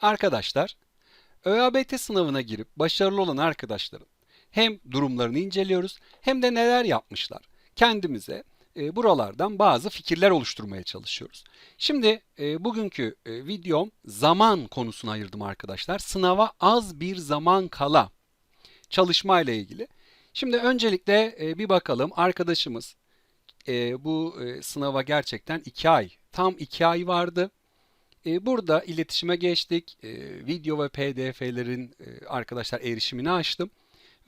Arkadaşlar, ÖABT sınavına girip başarılı olan arkadaşların hem durumlarını inceliyoruz hem de neler yapmışlar. Kendimize e, buralardan bazı fikirler oluşturmaya çalışıyoruz. Şimdi e, bugünkü e, videom zaman konusuna ayırdım arkadaşlar. Sınava az bir zaman kala çalışma ile ilgili. Şimdi öncelikle e, bir bakalım arkadaşımız e, bu e, sınava gerçekten 2 ay, tam 2 ay vardı. E, burada iletişime geçtik. E, video ve PDF'lerin e, arkadaşlar erişimini açtım.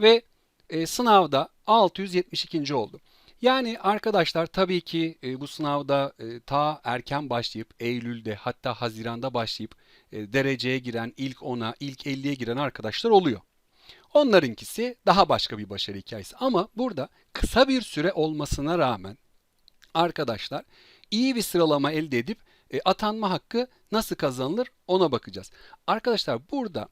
Ve e, sınavda 672. oldu. Yani arkadaşlar tabii ki e, bu sınavda e, ta erken başlayıp Eylül'de hatta Haziran'da başlayıp e, dereceye giren ilk 10'a, ilk 50'ye giren arkadaşlar oluyor. Onlarınkisi daha başka bir başarı hikayesi. Ama burada kısa bir süre olmasına rağmen arkadaşlar iyi bir sıralama elde edip e, atanma hakkı nasıl kazanılır ona bakacağız. Arkadaşlar burada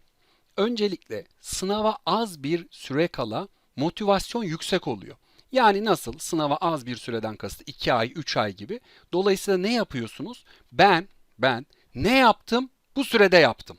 öncelikle sınava az bir süre kala motivasyon yüksek oluyor. Yani nasıl? Sınava az bir süreden kastı 2 ay, 3 ay gibi. Dolayısıyla ne yapıyorsunuz? Ben, ben ne yaptım? Bu sürede yaptım.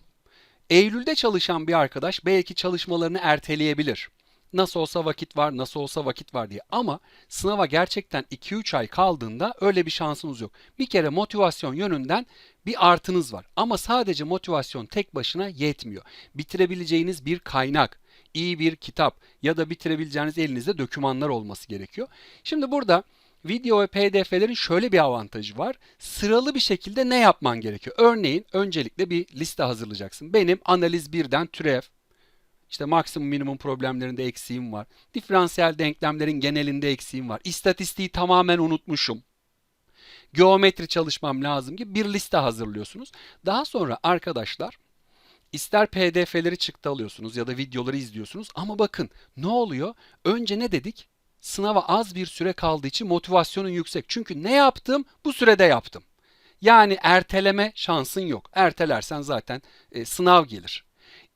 Eylül'de çalışan bir arkadaş belki çalışmalarını erteleyebilir. Nasıl olsa vakit var, nasıl olsa vakit var diye. Ama sınava gerçekten 2-3 ay kaldığında öyle bir şansınız yok. Bir kere motivasyon yönünden bir artınız var. Ama sadece motivasyon tek başına yetmiyor. Bitirebileceğiniz bir kaynak, iyi bir kitap ya da bitirebileceğiniz elinizde dokümanlar olması gerekiyor. Şimdi burada video ve pdf'lerin şöyle bir avantajı var. Sıralı bir şekilde ne yapman gerekiyor? Örneğin öncelikle bir liste hazırlayacaksın. Benim analiz 1'den türev, işte maksimum minimum problemlerinde eksiğim var. Diferansiyel denklemlerin genelinde eksiğim var. İstatistiği tamamen unutmuşum. Geometri çalışmam lazım gibi bir liste hazırlıyorsunuz. Daha sonra arkadaşlar ister pdf'leri çıktı alıyorsunuz ya da videoları izliyorsunuz ama bakın ne oluyor? Önce ne dedik? Sınava az bir süre kaldığı için motivasyonun yüksek. Çünkü ne yaptım? Bu sürede yaptım. Yani erteleme şansın yok. Ertelersen zaten e, sınav gelir.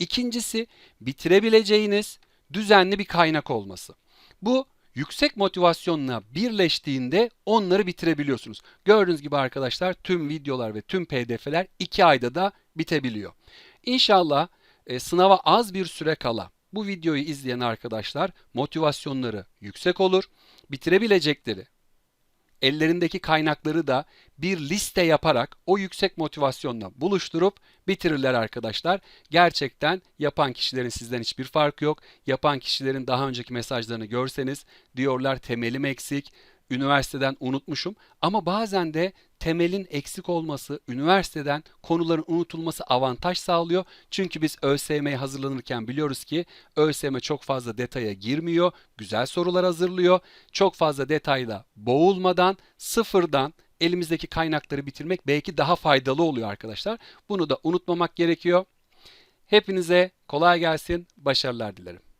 İkincisi bitirebileceğiniz düzenli bir kaynak olması. Bu yüksek motivasyonla birleştiğinde onları bitirebiliyorsunuz. Gördüğünüz gibi arkadaşlar tüm videolar ve tüm pdf'ler 2 ayda da bitebiliyor. İnşallah e, sınava az bir süre kala bu videoyu izleyen arkadaşlar motivasyonları yüksek olur. Bitirebilecekleri ellerindeki kaynakları da bir liste yaparak o yüksek motivasyonla buluşturup bitirirler arkadaşlar. Gerçekten yapan kişilerin sizden hiçbir farkı yok. Yapan kişilerin daha önceki mesajlarını görseniz diyorlar temelim eksik, üniversiteden unutmuşum ama bazen de temelin eksik olması, üniversiteden konuların unutulması avantaj sağlıyor. Çünkü biz ÖSYM'ye hazırlanırken biliyoruz ki ÖSYM çok fazla detaya girmiyor, güzel sorular hazırlıyor. Çok fazla detayla boğulmadan, sıfırdan elimizdeki kaynakları bitirmek belki daha faydalı oluyor arkadaşlar. Bunu da unutmamak gerekiyor. Hepinize kolay gelsin, başarılar dilerim.